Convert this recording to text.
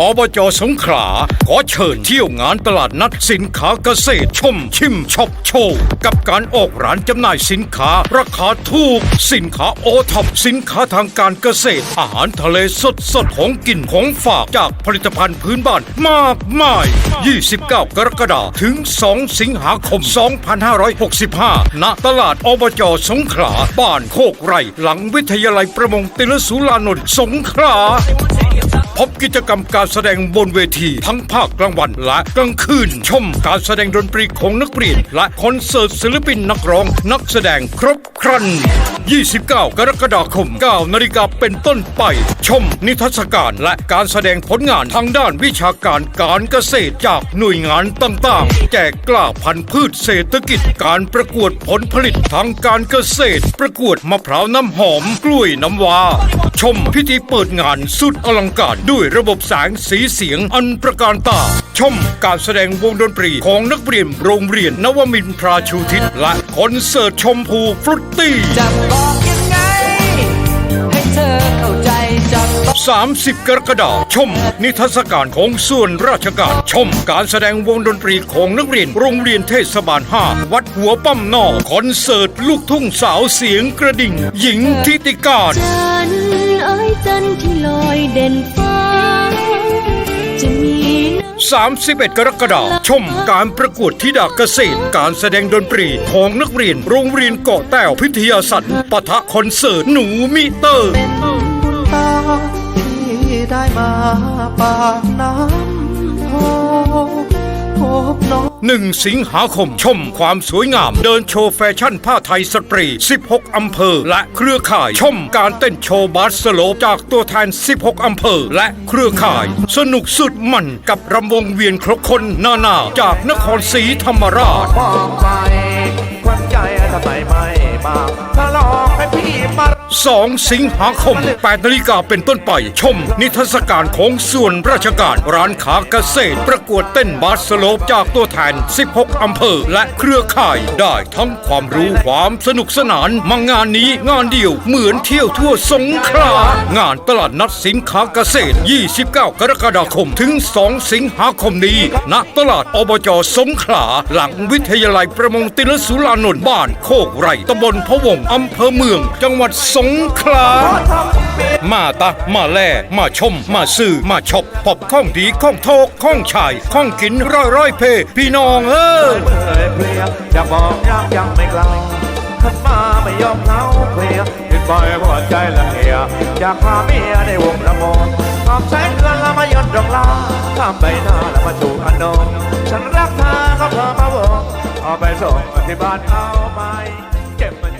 อบจสงขลาขอเชิญเที่ยวงานตลาดนัดสินค้าเกษตรชม ชิมช็อปโชว์ กับการออกร้านจำหน่ายสินค้า ราคาถูก สินค้าโอท็อปสินค้าทางการเกษตร อาหารทะเลสดสดของกินของฝากจากผลิตภัณฑ์พื้นบ้านมากมาย 29 กรกฎาคมถึง 2 สิงหาคม 2565 ณ ตลาดอบจสงขลาบ้านโคกไร่หลังวิทยาลัยประมงติลสุรานนท์สงขลา พบกิจกรรมการแสดงบนเวที ทั้งภาคกลางวันและกลางคืน ชมการแสดงดนตรีของนักเรียน และคอนเสิร์ตศิลปินนักร้องนักแสดงครบครัน 29 กรกฎาคม9นาฬิกาเป็นต้นไป ชมนิทรรศการและการแสดงผลงานทางด้านวิชาการการเกษตรจากหน่วยงานต่างๆ แจกกล้าพันธุ์พืชเศรษฐกิจ การประกวดผลผลิตทางการเกษตร ประกวดมะพร้าวน้ำหอมกล้วยน้ำว้าชมพิธีเปิดงานสุดอลังการด้วยระบบแสงสีเสียงอันประการตา ชมการแสดงวงดนตรีของนักเรียนโรงเรียนนวมินทราชูทิศและคอนเสิร์ตชมพูฟรุตตี้ 30 กรกฎาคมชม นิทรรศการของส่วนราชการ ชมการแสดงวงดนตรีของนักเรียน โรงเรียนเทศบาล 5 วัดหัวปั้มนอกคอนเสิร์ต ลูกทุ่งสาวเสียงกระดิ่ง หญิงทิติการจันทร์เอ้ยจันทร์ที่ลอยเด่นฟ้าจะมีน้ำ31 กรกฎาคมชมการประกวดธิดาเกษตร การแสดงดนตรีของนักเรียน โรงเรียนเกาะแต้วพิทยาสันปะทะคอนเสิร์ตหนูมิเตอร์เป็นบุญตาที่ ได้มาปากน้ำโพพบน้องหนึ่งสิงหาคมชมความสวยงาม เดินโชว์แฟชั่นผ้าไทยสตรี 16 อำเภอ และเครือข่ายชมการเต้นโชว์บาสสโลปจากตัวแทน 16 อำเภอ และเครือข่าย สนุกสุดมันกับรำวงเวียนครบคนนานาจากนครศรีธรรมราชมองไปควันใจทำไมไม่มา 12 สิงหาคม8นาฬิกาเป็นต้นไป ชม นิทรรศการของส่วนราชการ ร้านค้าเกษตร ประกวดเต้นบาสโลปจากตัวแทน 16 อำเภอ และเครือข่ายได้ทั้งความรู้ความสนุกสนานมางานนี้งานเดียวเหมือนเที่ยวทั่วสงขลางานตลาดนัดสินค้าเกษตร 29 กรกฎาคมถึง 2 สิงหาคมนี้ณตลาดอบจสงขลาหลังวิทยาลัยประมงติลสุรานนท์บ้านโคกไรตำบลพะวงอำเภอเมือง จังหวัดสงขลา มาตะ มาแล่มาชม มาซื้อ มาชอบพบข้องดีข้องโทกข้องชายข้องกินร้อยร้อยเพ พี่น้องเออเมื่อยเพลียจะบอกยังยังไม่กล้าขึ้นมาไม่ยอมเท้าเคลียร์ติดบ่อยหัวใจละเหียอยากพาเมียในวงระมงออกแสงเดือนแล้วมายนดอกลาข้ามใบหน้าแล้วมาถูกอนงฉันรักเธอก็เพิ่มมาวงเอาไปส่งที่บ้านเอาไหมเจ็บมัน